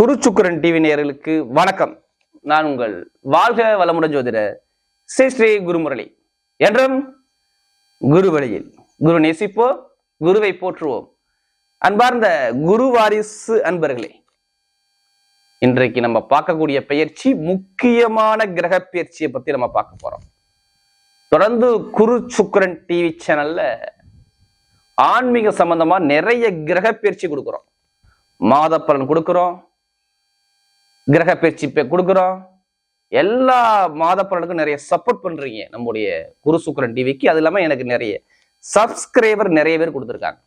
குருச்சுக்குரன் TV நேயர்களுக்கு வணக்கம். நான் உங்கள் வாழ்க வளமுடன் ஜோதிட ஸ்ரீ ஸ்ரீ குருமுரளி. என்றும் குரு வழியில் குரு நேசிப்போ குருவை போற்றுவோம். அன்பார்ந்த குரு வாரிசு அன்பர்களே இன்றைக்கு நம்ம பார்க்கக்கூடிய பயிற்சி முக்கியமான கிரக பயிற்சியை பத்தி நம்ம பார்க்க போறோம். தொடர்ந்து குரு சுக்கரன் டிவி சேனல்ல ஆன்மீக சம்பந்தமா நிறைய கிரக பயிற்சி கொடுக்குறோம். மாத பலன் கொடுக்குறோம். கிரக பயிற்சி கொடுக்குறோம். எல்லா மாத பலனுக்கும் நிறைய சப்போர்ட் பண்றீங்க. நம்முடைய குரு சுக்கரன் டிவிக்கு. அது இல்லாம எனக்கு நிறைய சப்ஸ்கிரைபர் நிறைய பேர் கொடுத்துருக்காங்க.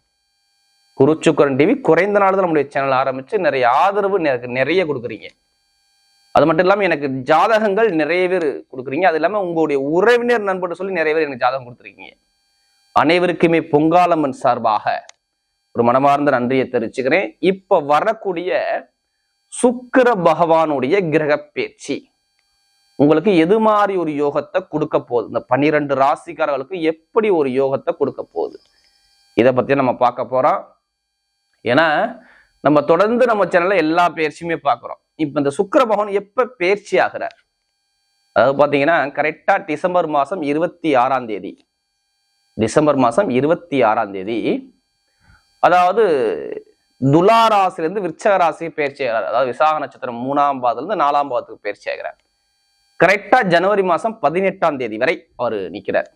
குரு சுக்கரன் டிவி குறைந்த நாள் தான் நம்முடைய சேனல் ஆரம்பிச்சு நிறைய ஆதரவு எனக்கு நிறைய கொடுக்குறீங்க. அது மட்டும் இல்லாமல் எனக்கு ஜாதகங்கள் நிறைய பேர் கொடுக்குறீங்க. அது இல்லாமல் உங்களுடைய உறவினர் நண்பர் சொல்லி நிறைய பேர் எனக்கு ஜாதகம் கொடுத்துருக்கீங்க. அனைவருக்குமே பொங்காலம்மன் சார்பாக ஒரு மனமார்ந்த நன்றியை தெரிவிச்சுக்கிறேன். இப்போ வரக்கூடிய சுக்கிர பகவானுடைய கிரக பேச்சு. உங்களுக்கு எது மாதிரி ஒரு யோகத்தை கொடுக்க போகுது? இந்த பன்னிரெண்டு ராசிக்காரர்களுக்கு எப்படி ஒரு யோகத்தை கொடுக்க போகுது? இதை பத்தி நம்ம பார்க்க போறோம். ஏன்னா நம்ம தொடர்ந்து நம்ம சேனல்ல எல்லா பயிற்சியுமே பார்க்குறோம். இப்போ இந்த சுக்கிர பகவான் எப்ப பயிற்சி ஆகிறார்? அதாவது பார்த்தீங்கன்னா கரெக்டா டிசம்பர் மாதம் இருபத்தி ஆறாம் தேதி. டிசம்பர் மாதம் இருபத்தி ஆறாம் தேதி. அதாவது துலா ராசியிலிருந்து விருச்சக ராசிக்கு பயிற்சி ஆகிறார். அதாவது விசாக நட்சத்திரம் மூணாம் பாதத்துல இருந்து நாலாம் பாதத்துக்கு பயிற்சி ஆகிறார். கரெக்டா ஜனவரி மாசம் பதினெட்டாம் தேதி வரை அவர் நிக்கிறார்.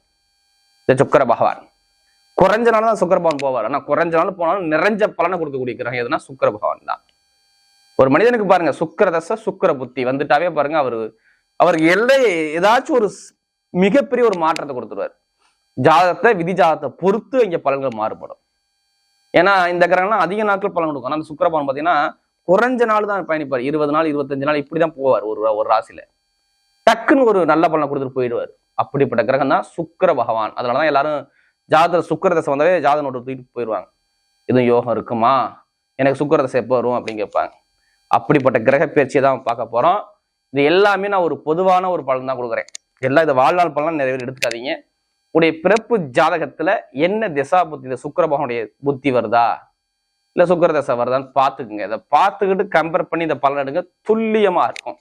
இந்த சுக்கர பகவான். குறைஞ்ச நாள் தான் சுக்கர பகவான் போவார். ஆனா குறைஞ்ச நாள் போனாலும் நிறைஞ்ச பலனை கொடுக்கக்கூடிய கிரகம் எதுனா சுக்கர பகவான் தான். ஒரு மனிதனுக்கு பாருங்க சுக்கர தசை சுக்கர புத்தி வந்துட்டாவே பாருங்க அவரு அவருக்கு எல்லை ஏதாச்சும் ஒரு மிகப்பெரிய ஒரு மாற்றத்தை கொடுத்துருவார். ஜாதகத்தை விதி ஜாதகத்தை பொறுத்து இங்கே பலன்கள் மாறுபடும். ஏன்னா இந்த கிரகம்லாம் அதிக நாட்கள் பலன் கொடுக்கும். ஆனால் அந்த சுக்கிரபவன் பார்த்தீங்கன்னா குறைஞ்ச நாள் தான் பயணிப்பார். இருபது நாள் இருபத்தஞ்சு நாள் இப்படி தான் போவார். ஒரு ஒரு ராசியில. டக்குன்னு ஒரு நல்ல பலனை கொடுத்துட்டு போயிடுவார். அப்படிப்பட்ட கிரகம் தான் சுக்கிர பகவான். அதனால தான் எல்லாரும் ஜாதக சுக்கர தசை வந்தாவே ஜாதக நோட்டு தூக்கிட்டு போயிடுவாங்க. எதுவும் யோகம் இருக்குமா? எனக்கு சுக்கர தசை எப்போ வரும் அப்படின்னு கேட்பாங்க. அப்படிப்பட்ட கிரக பயிற்சியை தான் பார்க்க போகிறோம் இது எல்லாமே நான் ஒரு பொதுவான ஒரு பலன் தான் கொடுக்குறேன். எல்லாம் இது வாழ்நாள் பலன் நிறைய பேர் எடுத்துக்காதீங்க. உடைய பிறப்பு ஜாதகத்துல என்ன திசா புத்தி? இந்த சுக்கரபகனுடைய புத்தி வருதா? இல்ல சுக்கர தசை வருதான்னு பார்த்துக்குங்க. இதை பார்த்துக்கிட்டு கம்பேர் பண்ணி இந்த பலன் எடுங்க. துல்லியமா இருக்கும்.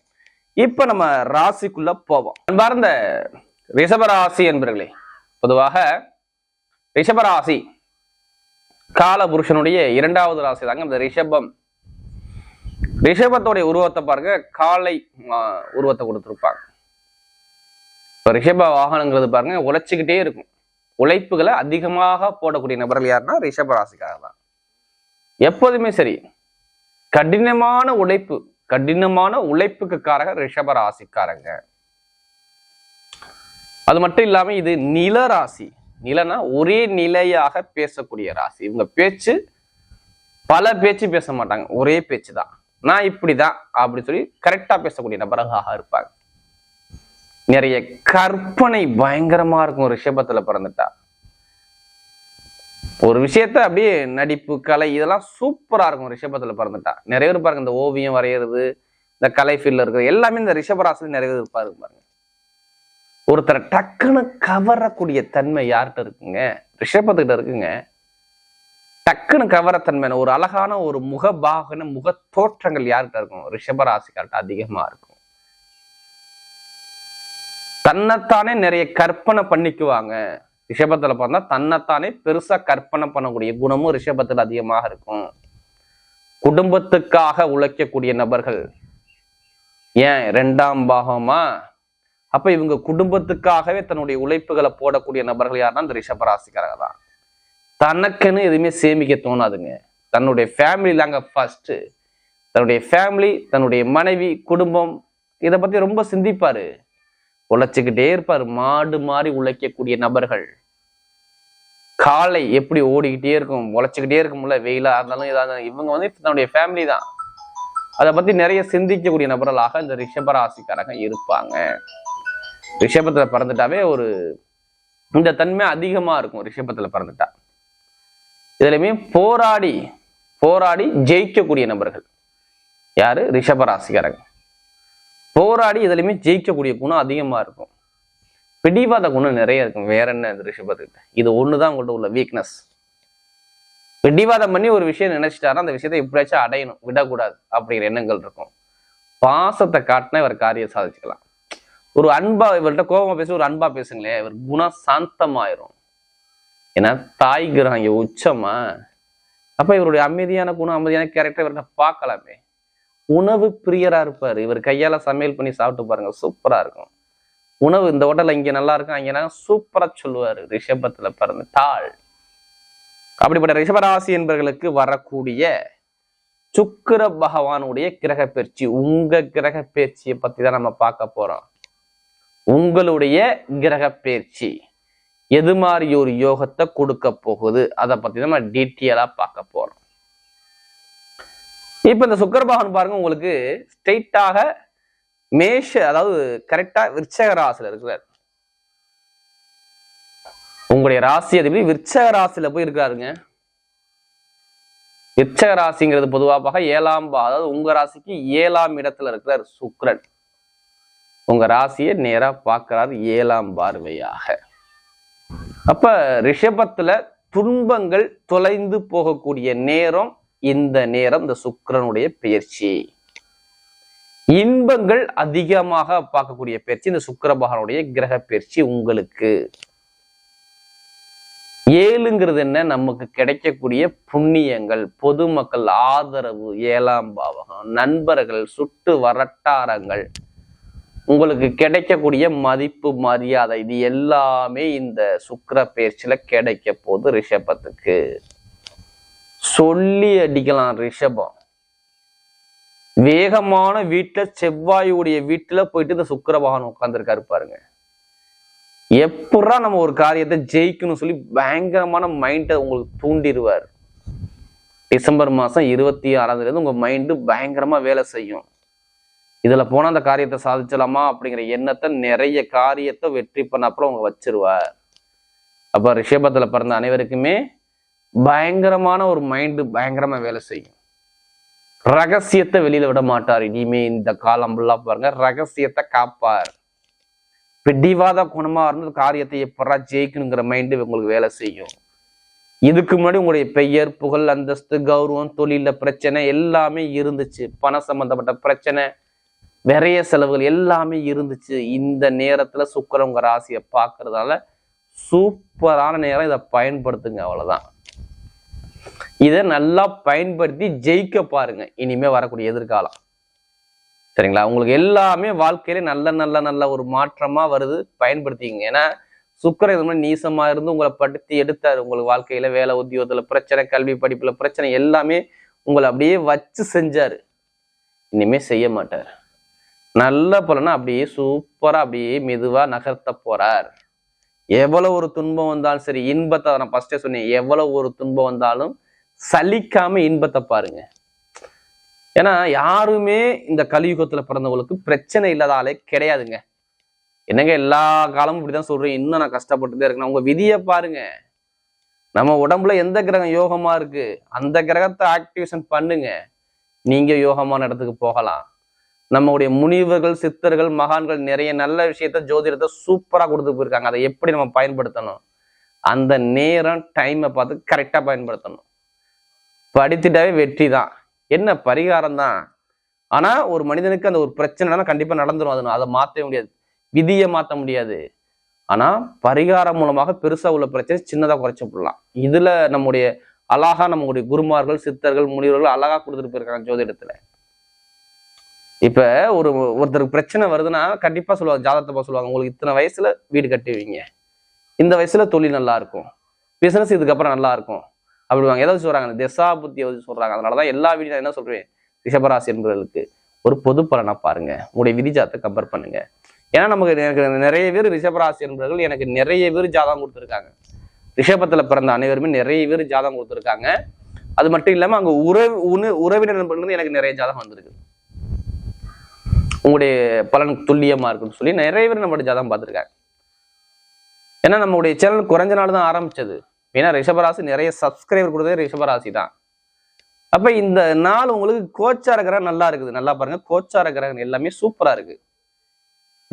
இப்ப நம்ம ராசிக்குள்ள போவோம். அன்பார்ந்த ரிஷபராசி என்பர்களே பொதுவாக ரிஷபராசி கால புருஷனுடைய இரண்டாவது ராசி தாங்க இந்த ரிஷபம். ரிஷபத்தோடைய உருவத்தை பாருங்க. காலை ஆஹ், உருவத்தை கொடுத்துருப்பாங்க. இப்போ ரிஷப வாகனங்கிறது பாருங்க உழைச்சிக்கிட்டே இருக்கும். உழைப்புகளை அதிகமாக போடக்கூடிய நபர்கள் யாருன்னா ரிஷப ராசிக்காக தான். எப்போதுமே சரி. கடினமான உழைப்பு கடினமான உழைப்புக்கு காரக ரிஷப ராசிக்காரங்க. அது மட்டும் இல்லாம இது நில ராசி. நிலனா ஒரே நிலையாக பேசக்கூடிய ராசி. இவங்க பேச்சு பல பேச்சு பேச மாட்டாங்க. ஒரே பேச்சு தான் நான் இப்படிதான் அப்படி சொல்லி கரெக்டா பேசக்கூடிய நபராக இருப்பாங்க. நிறைய கற்பனை பயங்கரமா இருக்கும் ரிஷபத்துல பிறந்துட்டா. ஒரு விஷயத்த அப்படியே நடிப்பு கலை இதெல்லாம் சூப்பரா இருக்கும் ரிஷபத்துல பிறந்துட்டா. நிறைய பேர் பாருங்க இந்த ஓவியம் வரைகிறது இந்த கலை ஃபீல்ட்ல இருக்கிறது எல்லாமே இந்த ரிஷபராசில நிறைய பேர் இருப்பாரு பாருங்க. ஒருத்தரை டக்குன்னு கவரக்கூடிய தன்மை யார்கிட்ட இருக்குங்க? ரிஷபத்துக்கிட்ட இருக்குங்க. டக்குன்னு கவரத்தன்மை ஒரு அழகான ஒரு முகபாகன முக தோற்றங்கள் யார்கிட்ட இருக்கும்? ரிஷபராசிக்கார்ட்ட அதிகமா இருக்கும். தன்னைத்தானே நிறைய கற்பனை பண்ணிக்குவாங்க. ரிஷபத்தில் பார்த்தா தன்னைத்தானே பெருசாக கற்பனை பண்ணக்கூடிய குணமும் ரிஷபத்தில் அதிகமாக இருக்கும். குடும்பத்துக்காக உழைக்கக்கூடிய நபர்கள். ஏன்? ரெண்டாம் பாகமா? அப்ப இவங்க குடும்பத்துக்காகவே தன்னுடைய உழைப்புகளை போடக்கூடிய நபர்கள் யாருன்னா இந்த ரிஷபராசிக்காரங்க தான். தனக்குன்னு எதுவுமே சேமிக்க தோணாதுங்க. தன்னுடைய ஃபேமிலி தாங்க ஃபர்ஸ்ட் தன்னுடைய ஃபேமிலி தன்னுடைய மனைவி குடும்பம் இதை பத்தி ரொம்ப சிந்திப்பாரு. உழைச்சிக்கிட்டே இருப்பார். மாடு மாதிரி உழைக்கக்கூடிய நபர்கள். காலை எப்படி ஓடிக்கிட்டே இருக்கும் உழைச்சிக்கிட்டே இருக்கும்ல வெயிலா இருந்தாலும் இதா இருந்தாலும். இவங்க வந்து தன்னுடைய ஃபேமிலி தான். அதை பத்தி நிறைய சிந்திக்கக்கூடிய நபர்களாக இந்த ரிஷபராசிக்காரங்க இருப்பாங்க. ரிஷபத்துல பிறந்துட்டாவே ஒரு இந்த தன்மை அதிகமா இருக்கும் ரிஷபத்துல பிறந்துட்டா. இதுலயுமே போராடி போராடி ஜெயிக்கக்கூடிய நபர்கள். யாரு? ரிஷபராசிக்காரங்க. போராடி இதுலயுமே ஜெயிக்கக்கூடிய குணம் அதிகமா இருக்கும். பிடிவாத குணம் நிறைய இருக்கும். வேற என்ன இந்த ரிஷபத்துக்கிட்ட இது ஒண்ணுதான் உங்கள்ட்ட உள்ள வீக்னஸ் பிடிவாதம் பண்ணி ஒரு விஷயம் நினைச்சிட்டாருன்னா அந்த விஷயத்தை எப்படியாச்சும் அடையணும். விடக்கூடாது அப்படிங்கிற எண்ணங்கள் இருக்கும். பாசத்தை காட்டினா இவர் காரியம் சாதிச்சுக்கலாம். ஒரு அன்பா இவர்கிட்ட கோபமா பேசி ஒரு அன்பா பேசுங்களேன். இவர் குணம் சாந்தமாயிரும். ஏன்னா தாய் கிரகம் இங்க உச்சமா? அப்ப இவருடைய அமைதியான குணம் அமைதியான கேரக்டர் இவர்கிட்ட பார்க்கலாமே. உணவு பிரியரா இருப்பாரு. இவர் கையால சமையல் பண்ணி சாப்பிட்டு பாருங்க சூப்பரா இருக்கும். உணவு இந்த ஹோட்டல்ல இங்க நல்லா இருக்கும் அங்க சூப்பரா சொல்லுவாரு ரிஷபத்துல பிறந்த தாள். அப்படிப்பட்ட ரிஷபராசி என்பவர்களுக்கு வரக்கூடிய சுக்கிர பகவானுடைய கிரக பயிற்சி உங்க கிரக பயிற்சியை பத்தி தான் நம்ம பார்க்க போறோம். உங்களுடைய கிரக பயிற்சி எது மாதிரி ஒரு யோகத்தை கொடுக்க போகுது அதை பத்தி தான் நம்ம டீட்டெயிலா பார்க்க போறோம். இப்ப இந்த சுக்கிர பகவான் பாருங்க உங்களுக்கு ஸ்ட்ரெயிட்டாக மேஷ அதாவது கரெக்டா விருச்சக ராசியில இருக்கிறார். உங்களுடைய ராசி அதிபதி விருச்சக ராசியில போய் இருக்காருங்க விருச்சக ராசிங்கிறது பொதுவாக ஏழாம் பா அதாவது உங்க ராசிக்கு ஏழாம் இடத்துல இருக்கிறார் சுக்ரன் உங்க ராசியை நேரா பார்க்கிறார் ஏழாம் பார்வையாக. அப்ப ரிஷபத்துல துன்பங்கள் தொலைந்து போகக்கூடிய நேரம் இந்த நேரம் இந்த சுக்கரனுடைய பயிற்சி இன்பங்கள் அதிகமாக பார்க்கக்கூடிய பயிற்சி இந்த சுக்கிர பகவானுடைய கிரக பயிற்சி உங்களுக்கு. ஏழுங்கிறது என்ன? நமக்கு கிடைக்கக்கூடிய புண்ணியங்கள் பொதுமக்கள் ஆதரவு ஏழாம் பாவகம் நண்பர்கள் சுட்டு வரட்டாரங்கள் உங்களுக்கு கிடைக்கக்கூடிய மதிப்பு மரியாதை இது எல்லாமே இந்த சுக்கர பயிற்சியில கிடைக்க போகுது ரிஷபத்துக்கு. சொல்லி அடிக்கலாம் ரிஷபம். வேகமான வீட்டுல செவ்வாயுடைய வீட்டுல போயிட்டு இந்த சுக்கிர பகவான் உட்கார்ந்துருக்காரு பாருங்க. எப்படா நம்ம ஒரு காரியத்தை ஜெயிக்கணும் சொல்லி பயங்கரமான மைண்டை உங்களுக்கு தூண்டிடுவார். டிசம்பர் மாசம் இருபத்தி ஆறாம் தேதி உங்க மைண்டு பயங்கரமா வேலை செய்யும். இதுல போனா அந்த காரியத்தை சாதிச்சலாமா அப்படிங்கிற எண்ணத்தை நிறைய காரியத்தை வெற்றி பண்ண அப்புறம் அவங்க வச்சிருவார். அப்ப ரிஷபத்துல பிறந்த அனைவருக்குமே பயங்கரமான ஒரு மைண்டு பயங்கரமா வேலை செய்யும். ரகசியத்தை வெளியில விட மாட்டார். இனிமே இந்த காலம் ஃபுல்லாக பாருங்க. ரகசியத்தை காப்பார். பிடிவாத குணமா இருந்து காரியத்தை எப்படா ஜெயிக்கணுங்கிற மைண்டு உங்களுக்கு வேலை செய்யும். இதுக்கு முன்னாடி உங்களுடைய பெயர் புகழ் அந்தஸ்து கௌரவம் தொழில பிரச்சனை எல்லாமே இருந்துச்சு. பண சம்பந்தப்பட்ட பிரச்சனை விரைய செலவுகள் எல்லாமே இருந்துச்சு. இந்த நேரத்துல சுக்கிரன் உங்க ராசியை பார்க்கறதால சூப்பரான நேரம் இதை பயன்படுத்துங்க. அவ்வளவுதான். இதை நல்லா பயன்படுத்தி ஜெயிக்க பாருங்க. இனிமே வரக்கூடிய எதிர்காலம். சரிங்களா? உங்களுக்கு எல்லாமே வாழ்க்கையில நல்ல நல்ல நல்ல ஒரு மாற்றமா வருது. பயன்படுத்திங்க ஏன்னா சுக்கரன் இது மாதிரி நீசமா இருந்து உங்களை படுத்தி எடுத்தாரு. உங்களுக்கு வாழ்க்கையில வேலை உத்தியோகத்துல பிரச்சனை கல்வி படிப்புல பிரச்சனை எல்லாமே உங்களை அப்படியே வச்சு செஞ்சாரு. இனிமே செய்ய மாட்டார். நல்ல பலனா அப்படியே சூப்பரா அப்படியே மெதுவா நகர்த்த போறார். எவ்வளவு ஒரு துன்பம் வந்தாலும் சரி இன்பத்தை நான் ஃபர்ஸ்டே சொன்னேன். எவ்வளவு ஒரு துன்பம் வந்தாலும் சலிக்காம இன்பத்தை பாருங்க. ஏன்னா யாருமே இந்த கலியுகத்துல பிறந்தவங்களுக்கு பிரச்சனை இல்லாத ஆளே கிடையாதுங்க. என்னங்க எல்லா காலமும் இப்படிதான் சொல்றேன் இன்னும் நான் கஷ்டப்பட்டுதான் இருக்கேன். உங்க விதியை பாருங்க. நம்ம உடம்புல எந்த கிரகம் யோகமா இருக்கு? அந்த கிரகத்தை ஆக்டிவேஷன் பண்ணுங்க. நீங்க யோகமான இடத்துக்கு போகலாம். நம்மளுடைய முனிவர்கள் சித்தர்கள் மகான்கள் நிறைய நல்ல விஷயத்த ஜோதிடத்தை சூப்பராக கொடுத்து போயிருக்காங்க. அதை எப்படி நம்ம பயன்படுத்தணும்? அந்த நேரம் டைமை பார்த்து கரெக்டாக பயன்படுத்தணும். படித்துட்டாவே வெற்றி தான் என்ன பரிகாரம் தான் ஆனால் ஒரு மனிதனுக்கு அந்த ஒரு பிரச்சனைனா கண்டிப்பாக நடந்துடும் அது அதை மாற்ற முடியாது. விதியை மாற்ற முடியாது. ஆனால் பரிகாரம் மூலமாக பெருசாக உள்ள பிரச்சனை சின்னதாக குறைச்சி போடலாம். இதில் நம்முடைய அழகா நம்முடைய குருமார்கள் சித்தர்கள் முனிவர்கள் அழகா கொடுத்துட்டு போயிருக்காங்க ஜோதிடத்துல. இப்ப ஒரு ஒருத்தருக்கு பிரச்சனை வருதுன்னா கண்டிப்பா சொல்லுவாங்க ஜாதகத்தை சொல்லுவாங்க உங்களுக்கு இத்தனை வயசுல வீடு கட்டுவீங்க. இந்த வயசுல தொழில் நல்லா இருக்கும். பிசினஸ் இதுக்கப்புறம் நல்லா இருக்கும். அப்படிவாங்க எதாவது சொல்றாங்க? திசா புத்தி எதாவது சொல்றாங்க. அதனாலதான் எல்லா வீடியோ நான் என்ன சொல்றேன்? ரிஷபராசி என்பவர்களுக்கு ஒரு பொது பலனா பாருங்க. உங்களுடைய விதி ஜாதத்தை கம்பேர் பண்ணுங்க. ஏன்னா நமக்கு எனக்கு நிறைய பேர் ரிஷபராசி என்பவர்கள் எனக்கு நிறைய பேர் ஜாதகம் கொடுத்துருக்காங்க. ரிஷபத்தில் பிறந்த அனைவருமே நிறைய பேர் ஜாதகம் கொடுத்துருக்காங்க. அது மட்டும் இல்லாமல் அங்கே உறவு உணு உறவினர் நண்பர்கள் எனக்கு நிறைய ஜாதகம் வந்திருக்கு. உங்களுடைய பலன் துல்லியமாக இருக்குன்னு சொல்லி நிறைய பேர் நம்மளுடைய ஜாதகம் பார்த்துருக்காங்க. ஏன்னா நம்மளுடைய சேனல் குறைஞ்ச நாள் தான் ஆரம்பிச்சது. ஏன்னா ரிஷபராசி நிறைய சப்ஸ்கிரைபர் கொடுத்தது ரிஷபராசி தான் அப்போ இந்த நாள் உங்களுக்கு கோச்சார கிரகம் நல்லா இருக்குது. நல்லா பாருங்க. கோச்சார கிரகம் எல்லாமே சூப்பரா இருக்கு.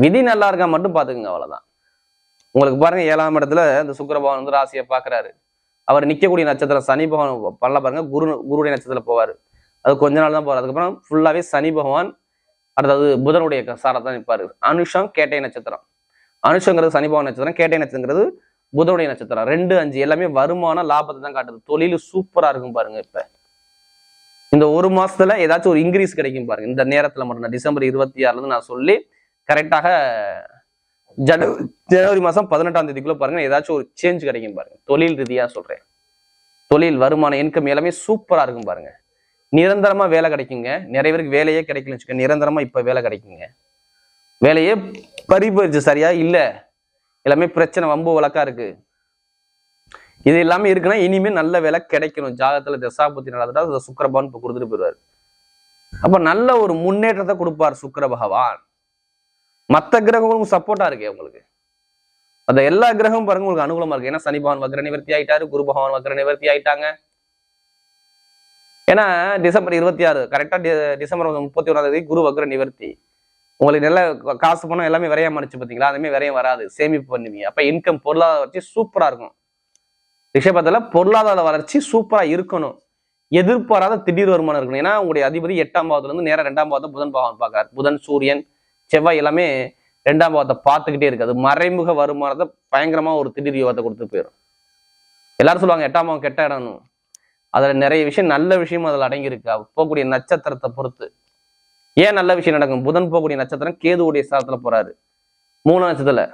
விதி நல்லா இருக்கா மட்டும் பார்த்துக்குங்க அவ்வளோதான் உங்களுக்கு பாருங்க ஏழாம் இடத்துல இந்த சுக்கிரபவன் வந்து ராசியை பார்க்குறாரு. அவர் நிற்கக்கூடிய நட்சத்திரம் சனி பகவான் பண்ணலாம் பாருங்க குரு குருடைய நட்சத்திரம் போவார். அது கொஞ்ச நாள் தான் போவார். அதுக்கப்புறம் ஃபுல்லாவே சனி பகவான் அடுத்தது புதனுடைய சாரத்தான் நிற்பார் அனுஷம் கேட்டை நட்சத்திரம். அனுஷங்கிறது சனி பகவான் நட்சத்திரம். கேட்டை நட்சத்திரங்கிறது புதனுடைய நட்சத்திரம். ரெண்டு அஞ்சு எல்லாமே வருமானம் லாபத்தை தான் காட்டுது. தொழில் சூப்பரா இருக்கும் பாருங்க இப்ப. இந்த ஒரு மாசத்துல ஏதாச்சும் ஒரு இன்க்ரீஸ் கிடைக்கும் பாருங்க. இந்த நேரத்துல மட்டும் நான் டிசம்பர் இருபத்தி ஆறுல இருந்து நான் சொல்லி கரெக்டாக ஜன ஜனவரி மாசம் பதினெட்டாம் தேதிக்குள்ள பாருங்க ஏதாச்சும் ஒரு சேஞ்ச் கிடைக்கும் பாருங்க. தொழில் ரீதியா சொல்றேன். தொழில் வருமானம் இன்கம் எல்லாமே சூப்பரா இருக்கும் பாருங்க. நிரந்தரமா வேலை கிடைக்குங்க. நிறைய பேருக்கு வேலையே கிடைக்கலன்னு வச்சுக்கோங்க. நிரந்தரமா இப்ப வேலை கிடைக்குங்க. வேலையே பரிபரிச்சு சரியா இல்லை. எல்லாமே பிரச்சனை வம்பு வழக்கா இருக்கு. இது எல்லாமே இருக்குன்னா இனிமே நல்ல வேலை கிடைக்கணும். ஜாகத்துல தசாபத்தி நடந்துட்டா அதை சுக்கரபவன் இப்போ கொடுத்துட்டு போயிடுவார். அப்ப நல்ல ஒரு முன்னேற்றத்தை கொடுப்பார் சுக்கர பகவான். மத்த கிரகங்களும் சப்போர்ட்டா இருக்கு உங்களுக்கு. அந்த எல்லா கிரகமும் பாருங்க உங்களுக்கு அனுகூலமா இருக்கு. ஏன்னா சனி பகவான் வக்ர நிவர்த்தி ஆயிட்டாரு குரு பகவான் வக்ர நிவர்த்தி ஆயிட்டாங்க. ஏன்னா டிசம்பர் இருபத்தி ஆறு கரெக்டா டிசம்பர் முப்பத்தி ஒன்றாம் தேதி குரு வக்ர நிவர்த்தி உங்களுக்கு நல்ல காசு பணம் எல்லாமே விரையா அடிச்சு பார்த்தீங்களா? அதுமே விரையும் வராது. சேமிப்பு பண்ணுவீங்க. அப்போ இன்கம் பொருளாதார வளர்ச்சி சூப்பராக இருக்கும். ரிஷபத்தில் பொருளாதார வளர்ச்சி சூப்பராக இருக்கணும். எதிர்பாராத திடீர் வருமானம் இருக்கணும். ஏன்னா உங்களுடைய அதிபதி எட்டாம் பாவத்துலேருந்து நேராக ரெண்டாம் பாவத்தை புதன் பாவம் பார்க்காரு புதன் சூரியன் செவ்வாய் எல்லாமே ரெண்டாம் பாவத்தை பார்த்துக்கிட்டே இருக்கு. அது மறைமுக வருமானத்தை பயங்கரமாக ஒரு திடீர் யோகத்தை கொடுத்து போயிடும். எல்லாரும் சொல்லுவாங்க எட்டாம் பாவம் கெட்ட இடம்னு அதில் நிறைய விஷயம் நல்ல விஷயம் அதில் அடங்கியிருக்கு. போகக்கூடிய நட்சத்திரத்தை பொறுத்து. ஏன் நல்ல விஷயம் நடக்கும்? புதன் போகக்கூடிய நட்சத்திரம் கேதுவுடைய ஸ்தானத்துல போறாரு. மூணு நட்சத்திரத்துல.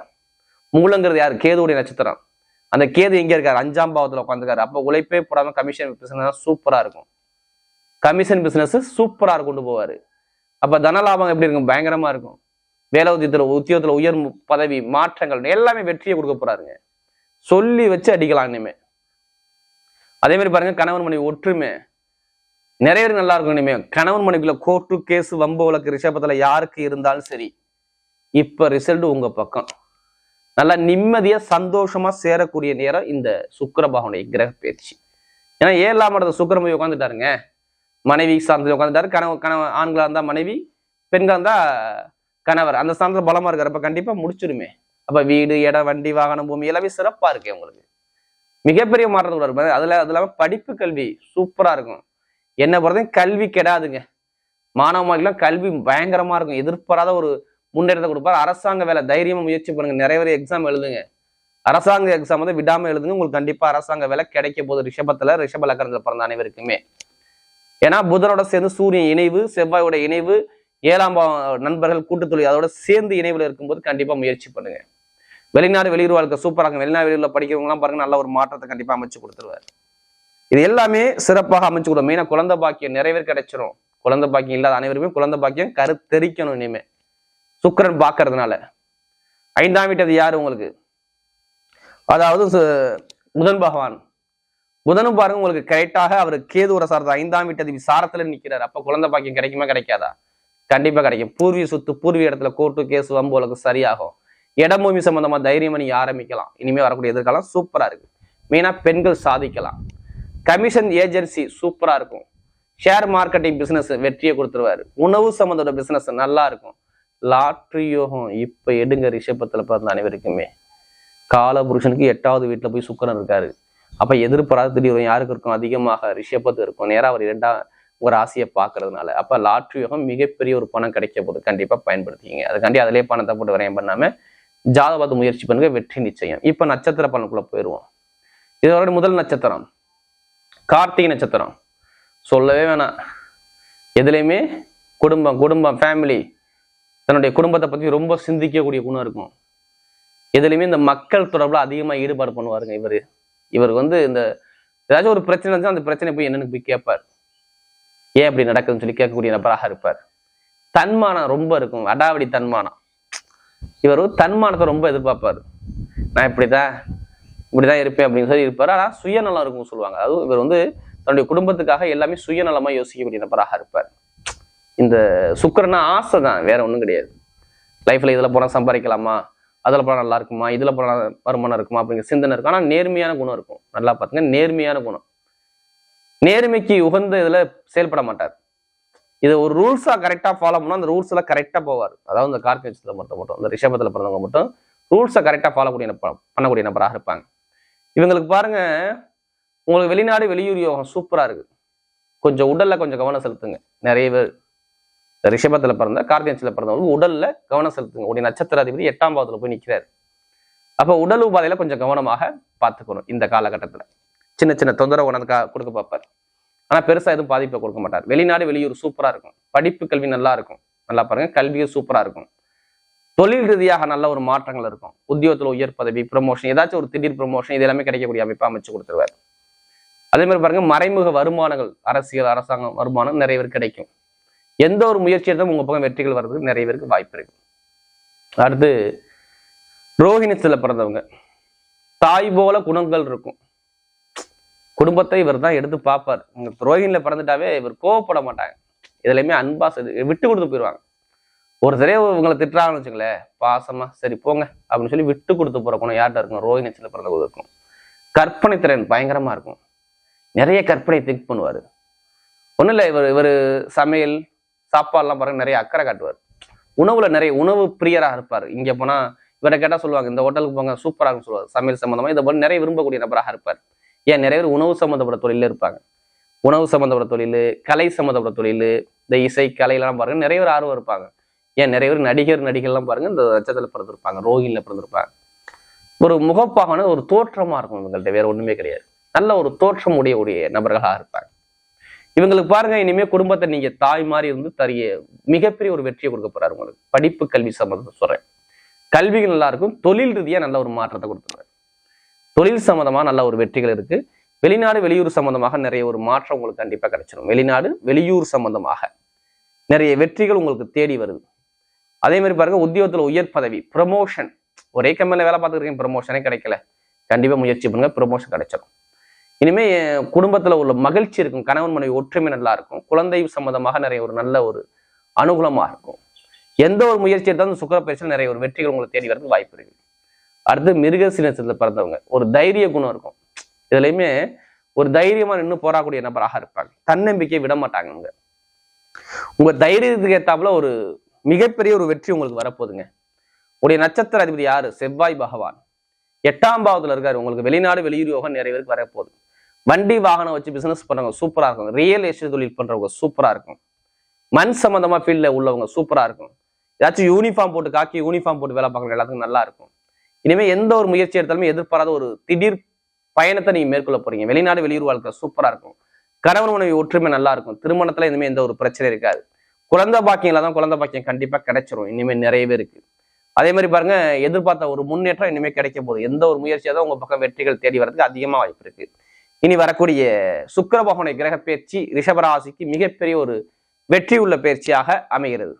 மூலங்கிறது யாரு? கேதுவுடைய நட்சத்திரம். அந்த கேது எங்க இருக்காரு? அஞ்சாம் பாவத்துல உட்காந்துருக்காரு அப்போ உழைப்பே போடாம கமிஷன் பிசினஸ் சூப்பரா இருக்கும். கமிஷன் பிசினஸ் சூப்பரா கொண்டு போவாரு. அப்ப தன லாபம் எப்படி இருக்கும்? பயங்கரமா இருக்கும். வேலை உத்தியத்துல உத்தியோகத்துல உயர் பதவி மாற்றங்கள் எல்லாமே வெற்றியை கொடுக்க போறாருங்க. சொல்லி வச்சு அடிக்கலாம் இனிமே. அதே மாதிரி பாருங்க கணவன் மனைவி ஒற்றுமை. நிறைய பேர் நல்லா இருக்கும் இனிமே. கணவன் மனைவிக்குள்ள கோர்ட்டு கேஸ் வம்பு வழக்கு ரிஷபத்துல யாருக்கு இருந்தாலும் சரி இப்ப ரிசல்ட் உங்க பக்கம். நல்லா நிம்மதியா சந்தோஷமா சேரக்கூடிய நேரம் இந்த சுக்கரபாகனுடைய கிரக பயிற்சி ஏன்னா ஏழாம் இடத்துல சுக்கிரன் போய் உட்காந்துட்டாருங்க மனைவி சார்ந்து உட்காந்துட்டாரு கணவன் கணவன் ஆண்களா இருந்தா மனைவி பெண்களா இருந்தா கணவர். அந்த ஸ்தானத்துல பலமா இருக்கிறப்ப கண்டிப்பா முடிச்சிருமே. அப்ப வீடு இடம் வண்டி வாகனம் பூமி எல்லாமே சிறப்பா இருக்கு உங்களுக்கு. மிகப்பெரிய மாற்றத்தோட இருப்பாரு. அதுல அது இல்லாம படிப்பு கல்வி சூப்பரா இருக்கும். என்ன பொறுத்தவரைக்கும் கல்வி கெடாதுங்க. மாணவ மாணவிகளாம் கல்வி பயங்கரமா இருக்கும். எதிர்பாராத ஒரு முன்னேற்றத்தை கொடுப்பார். அரசாங்க வேலை தைரியமாக முயற்சி பண்ணுங்க. நிறைய பேர் எக்ஸாம் எழுதுங்க. அரசாங்க எக்ஸாம் வந்து விடாம எழுதுங்க. உங்களுக்கு கண்டிப்பா அரசாங்க வேலை கிடைக்க போகுது. ரிஷபத்தில் ரிஷப லக்கணத்தில் பிறந்த அனைவருக்குமே. ஏன்னா புதனோட சேர்ந்து சூரியன் இணைவு செவ்வாயோட இணைவு ஏழாம் நண்பர்கள் கூட்டுத்தொழில் அதோட சேர்ந்து இணைவுல இருக்கும்போது கண்டிப்பா முயற்சி பண்ணுங்க. வெளிநாடு வெளியூர் வாழ்க்கை சூப்பராக இருக்கும். வெளிநாடு வெளியூரில் படிக்கிறவங்களாம் பாருங்க நல்ல ஒரு மாற்றத்தை கண்டிப்பா அமைச்சு கொடுத்துருவாரு. இது எல்லாமே சிறப்பாக அமைச்சு கொடுக்கும் மெயினா குழந்தை பாக்கியம் நிறைவேற கிடைச்சிரும். குழந்தை பாக்கியம் இல்லாத அனைவருமே குழந்தை பாக்கியம் கருத்தெரிக்கணும் இனிமே. சுக்கரன் பார்க்கறதுனால. ஐந்தாம் வீட்டது யாரு உங்களுக்கு? அதாவது புதன் பகவான். புதனும் பாருங்க உங்களுக்கு கரெக்டாக அவர் கேது ஒரு ஐந்தாம் வீட்டது விசாரத்துல நிற்கிறார் அப்ப குழந்தை பாக்கியம் கிடைக்குமா கிடைக்காதா? கண்டிப்பா கிடைக்கும். பூர்வீக சொத்து பூர்வீக இடத்துல கோர்ட்டு கேஸ் வம்பு உங்களுக்கு சரியாகும். இடம் பூமி சம்பந்தமா தைரியமா நீங்க ஆரம்பிக்கலாம். இனிமே வரக்கூடிய எதிர்காலம் சூப்பரா இருக்கு. மெயினா பெண்கள் சாதிக்கலாம். கமிஷன் ஏஜென்சி சூப்பராக இருக்கும். ஷேர் மார்க்கெட்டிங் பிஸ்னஸ் வெற்றியை கொடுத்துருவாரு. உணவு சம்மந்தோட பிஸ்னஸ் நல்லா இருக்கும். லாட்ரி யோகம் இப்போ எடுங்க ரிஷபத்தில் பிறந்த அனைவருக்குமே. கால புருஷனுக்கு எட்டாவது வீட்டில் போய் சுக்கரன் இருக்காரு. அப்போ எதிர்பாராத திடீர் யாருக்கு இருக்கும்? அதிகமாக ரிஷபத்து இருக்கும். நேராக அவர் இரண்டாம் ஒரு ஆசையை பார்க்கறதுனால. அப்போ லாட்ரி யோகம் மிகப்பெரிய ஒரு பணம் கிடைக்க போது கண்டிப்பாக பயன்படுத்திங்க அதுக்காண்டி அதிலே பணத்தை போட்டு விரயம் பண்ணாமல் ஜாதகத்தை முயற்சி பண்ணுங்க. வெற்றி நிச்சயம். இப்போ நட்சத்திர பலனுக்குள்ளே போயிடுவோம் இதோட முதல் நட்சத்திரம். கார்த்திகை நட்சத்திரம். சொல்லவே வேணாம். எதுலையுமே குடும்பம் குடும்பம் ஃபேமிலி தன்னுடைய குடும்பத்தை பற்றி ரொம்ப சிந்திக்கக்கூடிய குணம் இருக்கும். எதுலேயுமே இந்த மக்கள் தொடர்புல அதிகமா ஈடுபாடு பண்ணுவாருங்க இவரு. இவர் வந்து இந்த ஏதாச்சும் ஒரு பிரச்சனை இருந்துச்சுன்னா அந்த பிரச்சனை போய் என்னன்னு போய் கேட்பார் ஏன் அப்படி நடக்குதுன்னு சொல்லி கேட்கக்கூடிய நபராக இருப்பார். தன்மானம் ரொம்ப இருக்கும். அடாவடி தன்மானம். இவர் தன்மானத்தை ரொம்ப எதிர்பார்ப்பாரு. நான் இப்படிதான் இப்படிதான் இருப்பேன் அப்படின்னு சொல்லி இருப்பார். ஆனால் சுயநலம் இருக்கும்னு சொல்லுவாங்க. அதாவது இவர் வந்து தன்னுடைய குடும்பத்துக்காக எல்லாமே சுயநலமா யோசிக்கக்கூடிய நபராக இருப்பார். இந்த சுக்கரனா ஆசை தான் வேற ஒன்றும் கிடையாது. லைஃப்ல இதுல போனா சம்பாதிக்கலாமா? அதுல போனா நல்லா இருக்குமா? இதுல போனா வருமானம் இருக்குமா? அப்படிங்கிற சிந்தனை இருக்கும். ஆனா நேர்மையான குணம் இருக்கும். நல்லா பார்த்துங்க நேர்மையான குணம். நேர்மைக்கு உகந்த இதுல செயல்பட மாட்டார். இது ஒரு ரூல்ஸா கரெக்டா ஃபாலோ பண்ணால் அந்த ரூல்ஸ் எல்லாம் போவார். அதாவது இந்த கார்கேஜ்ல மட்டும் மட்டும் இந்த ரிஷபத்தில் பிறந்தவங்க மட்டும் ரூல்ஸை கரெக்டா ஃபாலோ கூடிய பண்ணக்கூடிய நபராக இருப்பாங்க. இவங்களுக்கு பாருங்க உங்களுக்கு வெளிநாடு வெளியூர் யோகம் சூப்பரா இருக்கு. கொஞ்சம் உடல்ல கொஞ்சம் கவனம் செலுத்துங்க. நிறைய பேர் ரிஷபத்தில் பிறந்த கார்த்திகன்ஸ்ல பிறந்தவங்க உடல்ல கவனம் செலுத்துங்க. உடைய நட்சத்திர அதிபதி எட்டாம் பாவத்தில் போய் நிக்கிறாரு. அப்போ உடல் உபாதையில கொஞ்சம் கவனமாக பார்த்துக்கணும் இந்த காலகட்டத்துல. சின்ன சின்ன தொந்தரவு உனக்கு கொடுக்க பார்ப்பார். ஆனா பெருசா எதுவும் பாதிப்பை கொடுக்க மாட்டார். வெளிநாடு வெளியூர் சூப்பரா இருக்கும். படிப்பு கல்வி நல்லா இருக்கும். நல்லா பாருங்க கல்வியும் சூப்பரா இருக்கும். தொழில் ரீதியாக நல்ல ஒரு மாற்றங்கள் இருக்கும். உத்தியோகத்துல உயர் பதவி ப்ரமோஷன் ஏதாச்சும் ஒரு திடீர் ப்ரமோஷன் இது எல்லாமே கிடைக்கக்கூடிய அமைப்பை அமைச்சு கொடுத்துருவார். அதே மாதிரி பாருங்க மறைமுக வருமானங்கள் அரசியல் அரசாங்கம் வருமானம் நிறைய பேர் கிடைக்கும். எந்த ஒரு முயற்சி எடுத்தாலும் உங்க பக்கம் வெற்றிகள் வர்றதுக்கு நிறைய பேருக்கு வாய்ப்பு இருக்கு. அடுத்து ரோஹிணித்துல பிறந்தவங்க. தாய் போல குணங்கள் இருக்கும். குடும்பத்தை இவர் தான் எடுத்து பார்ப்பார். இங்க ரோஹிணில பிறந்துட்டாவே இவர் கோவப்பட மாட்டாங்க. இதுலையுமே அன்பா விட்டு கொடுத்து போயிடுவாங்க ஒரு தடவை இவங்களை திட்டுறாங்கன்னு வச்சுங்களேன் பாசமா சரி போங்க அப்படின்னு சொல்லி விட்டு கொடுத்து போற குணம் யார்கிட்ட இருக்கும்? ரோஹிணிச்சில பிறந்தவங்க இருக்கும். கற்பனை திறன் பயங்கரமா இருக்கும். நிறைய கற்பனை திங்க் பண்ணுவாரு. ஒண்ணும் இல்லை இவர் இவர் சமையல் சாப்பாடுலாம் பாருங்க நிறைய அக்கறை காட்டுவார். உணவுல நிறைய உணவு பிரியராக இருப்பார். இங்க போனா இவரை கேட்டா சொல்லுவாங்க இந்த ஹோட்டலுக்கு போங்க சூப்பராக இருக்குன்னு சொல்லுவார். சமையல் சம்மந்தமாக இதை போல நிறைய விரும்பக்கூடிய நபராக இருப்பார். ஏன் நிறைய பேர் உணவு சம்மந்தப்பட்ட தொழில இருப்பாங்க. உணவு சம்மந்தப்பட்ட தொழில் கலை சம்மந்தப்பட்ட தொழில் இந்த இசை கலையெல்லாம் பாருங்க நிறைய பேர் ஆர்வம் இருப்பாங்க. ஏன் நிறைய பேர் நடிகர் நடிகர்லாம் பாருங்க இந்த நட்சத்திரத்தில் பிறந்திருப்பாங்க ரோகிணில பிறந்திருப்பாங்க. ஒரு முகப்பாகன ஒரு தோற்றமா இருக்கும் இவங்கள்ட்ட வேற ஒண்ணுமே கிடையாது. நல்ல ஒரு தோற்றம் உடைய உடைய நபர்களாக இருப்பாங்க. இவங்களுக்கு பாருங்க இனிமே குடும்பத்தை நீங்க தாய் மாதிரி இருந்து தரிய மிகப்பெரிய ஒரு வெற்றியை கொடுக்க போறாரு உங்களுக்கு. படிப்பு கல்வி சம்மந்தம் சொல்றேன். கல்விகள் நல்லா இருக்கும் தொழில் ரீதியா நல்ல ஒரு மாற்றத்தை கொடுத்துருவாரு தொழில் சம்மந்தமாக நல்ல ஒரு வெற்றிகள் இருக்கு. வெளிநாடு வெளியூர் சம்பந்தமாக நிறைய ஒரு மாற்றம் உங்களுக்கு கண்டிப்பா கிடைச்சிடும் வெளிநாடு வெளியூர் சம்பந்தமாக நிறைய வெற்றிகள் உங்களுக்கு தேடி வருது. அதே மாதிரி பாருங்க உத்தியோகத்துல உயர் பதவி ப்ரமோஷன் ஒரே கம்பெனியில் வேலை பார்த்துருக்கீங்க ப்ரமோஷனே கிடைக்கல. கண்டிப்பா முயற்சி பண்ணுங்க ப்ரமோஷன் கிடைச்சிடும் இனிமே என் குடும்பத்துல உள்ள மகிழ்ச்சி இருக்கும் கணவன் மனைவி ஒற்றுமை நல்லா இருக்கும் குழந்தை சம்பந்தமாக நிறைய ஒரு நல்ல ஒரு அனுகூலமா இருக்கும். எந்த ஒரு முயற்சி எடுத்தாலும் சுக்கர பயிற்சியில் நிறைய ஒரு வெற்றிகள் உங்களை தேடி வரதுக்கு வாய்ப்பு இருக்கு. அடுத்து மிருகசீனத்தில் பிறந்தவங்க ஒரு தைரிய குணம் இருக்கும். இதுலயுமே ஒரு தைரியமா நின்று போராக்கூடிய நபராக இருப்பாங்க. தன்னம்பிக்கையை விட மாட்டாங்க உங்க தைரியத்துக்கு ஏத்தாப்புல ஒரு மிகப்பெரிய ஒரு வெற்றி உங்களுக்கு வரப்போகுதுங்க. உடைய நட்சத்திர அதிபதி யாரு? செவ்வாய் பகவான். எட்டாம் பாவத்தில் இருக்காரு. உங்களுக்கு வெளிநாடு வெளியூர் யோகம் நிறைய பேருக்கு வரப்போகுது. வண்டி வாகனம் வச்சு பிசினஸ் பண்றவங்க சூப்பரா இருக்கும். ரியல் எஸ்டேட் தொழில் பண்றவங்க சூப்பரா இருக்கும். மண் சம்பந்தமா ஃபீல்ட்ல உள்ளவங்க சூப்பரா இருக்கும். ஏதாச்சும் யூனிஃபார்ம் போட்டு காக்கி யூனிஃபார்ம் போட்டு வேலை பார்க்குற எல்லாத்துக்கும் நல்லா இருக்கும். இனிமே எந்த ஒரு முயற்சி எடுத்தாலுமே எதிர்பாராத ஒரு திடீர் பயணத்தை நீங்க மேற்கொள்ள போறீங்க. வெளிநாடு வெளியூர் வாழ்க்கை சூப்பரா இருக்கும். கணவன் மனைவி ஒற்றுமை நல்லா இருக்கும். திருமணத்துல இனிமே எந்த ஒரு பிரச்சனை இருக்காது. குழந்தை பாக்கியங்கள தான் குழந்தை பாக்கியம் கண்டிப்பா கிடைச்சிரும். இனிமே நிறையவே இருக்கு. அதே மாதிரி பாருங்க எதிர்பார்த்த ஒரு முன்னேற்றம் இனிமேல் கிடைக்க போகுது. எந்த ஒரு முயற்சியாக தான் உங்க பக்கம் வெற்றிகள் தேடி வரதுக்கு அதிகமா வாய்ப்பு இருக்கு. இனி வரக்கூடிய சுக்கிர பகவானுடைய கிரக பயிற்சி ரிஷபராசிக்கு மிகப்பெரிய ஒரு வெற்றி உள்ள பயிற்சியாக அமைகிறது.